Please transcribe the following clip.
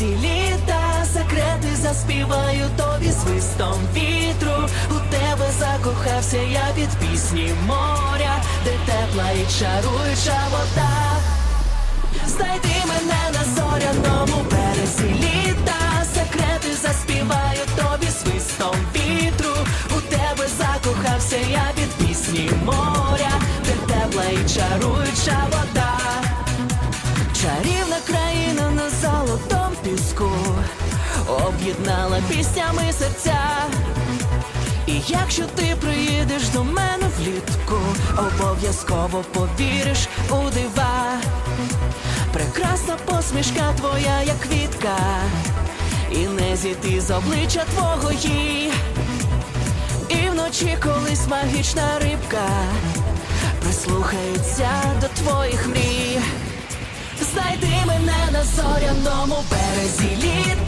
на літа. Секрети заспіваю тобі свистом вітру. У тебе закохався я під пісні моря, де тепла і чаруюча вода. Знайди мене на зоряному березі літа. Секрети заспіваю тобі свистом вітру. У тебе закохався я під пісні моря, де тепла і чаруюча вода. Чарівна об'єднала піснями серця. І якщо ти приїдеш до мене влітку, обов'язково повіриш у дива. Прекрасна посмішка твоя, як квітка, і не зійти з обличчя твого їй. І вночі колись магічна рибка прислухається до твоїх мрій. Знайди мене на зоряному березі літа.